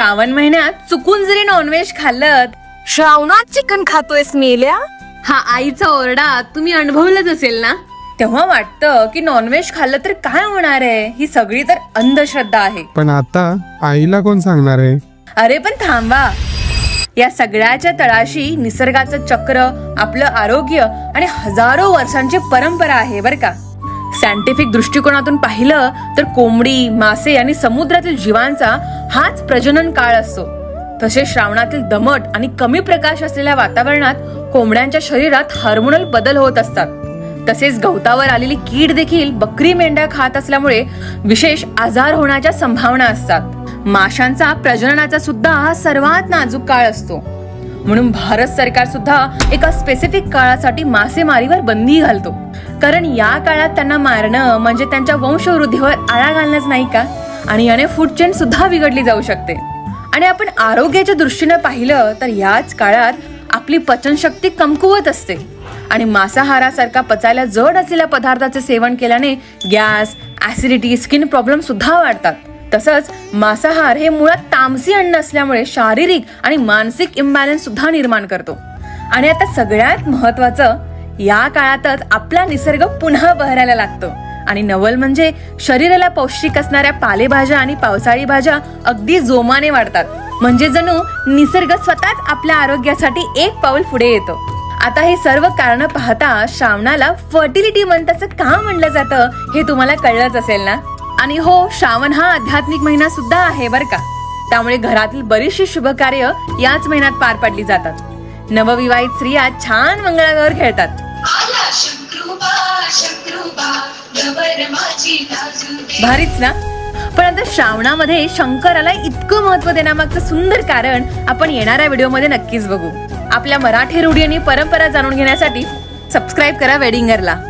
श्रावण महिन्यात चुकून जरी नॉनव्हेज खाल्लं श्रावणात चिकन खातोयस मेल्या? हा आईचा ओरडा तुम्ही अनुभवलंच असेल ना? तेव्हा वाटतं की नॉनव्हेज खाल्लं तर काय होणार आहे? ही सगळी तर अंधश्रद्धा आहे. पण आता आईला कोण सांगणार आहे? अरे पण थांबा. या सगळ्याच्या तळाशी निसर्गाचं चक्र आपलं आरोग्य आणि हजारो वर्षांची परंपरा आहे बर का. सायंटिफिक दृष्टिकोनातून पाहिलं तर कोंबडी मासे आणि समुद्रातील जीवांचा हाच प्रजनन काळ असतो. तसेच श्रावणातील दमट आणि कमी प्रकाश असलेल्या वातावरणात कोंबड्यांच्या शरीरात हार्मोनल बदल होत असतात. तसेच गवतावर आलेली कीड देखील बकरी मेंढ्या खात असल्यामुळे विशेष आजार होण्याच्या संभावना असतात. माशांचा प्रजननाचा सुद्धा हा सर्वात नाजूक काळ असतो. म्हणून भारत सरकार सुद्धा एका स्पेसिफिक काळासाठी मासेमारीवर बंदी घालतो. कारण या काळात त्यांना मारणं म्हणजे त्यांच्या वंशवृद्धीवर आळा घालणंच नाही का? आणि याने फूड चेन सुद्धा बिघडली जाऊ शकते. आणि आपण आरोग्याच्या दृष्टीने पाहिलं तर याच काळात आपली पचनशक्ती कमकुवत असते. आणि मांसाहारासारखा पचायला जड असलेल्या पदार्थाचे सेवन केल्याने गॅस ऍसिडिटी स्किन प्रॉब्लेम सुद्धा वाढतात. तसंच मांसाहार हे मुळात तामसी अन्न असल्यामुळे शारीरिक आणि मानसिक इम्बॅलन्स सुद्धा निर्माण करतो. आणि आता सगळ्यात महत्वाचं या काळातच आपला निसर्ग पुन्हा बहरायला लागतो. आणि नवल म्हणजे शरीराला पौष्टिक असणाऱ्या पालेभाज्या आणि पावसाळी भाज्या अगदी जोमाने वाढतात. म्हणजे जणू निसर्ग स्वतःच आपल्या आरोग्यासाठी एक पाऊल पुढे येतो. आता हे सर्व कारण पाहता श्रावणाला फर्टिलिटी मंथ असं का म्हणलं जातं हे तुम्हाला कळलंच असेल ना? आणि हो श्रावण हा आध्यात्मिक महिना सुद्धा आहे बर का. त्यामुळे घरातील बरीचशी शुभ कार्य याच महिन्यात पार पडली जातात. नवविवाहित स्त्रिया छान मंगळागौर खेळतात. भारीच ना? पण आता श्रावणामध्ये शंकराला इतकं महत्त्व देण्यामागचं सुंदर कारण आपण येणाऱ्या व्हिडिओमध्ये नक्कीच बघू. आपल्या मराठी रूढी आणि परंपरा जाणून घेण्यासाठी सबस्क्राईब करा वेडिंगरला.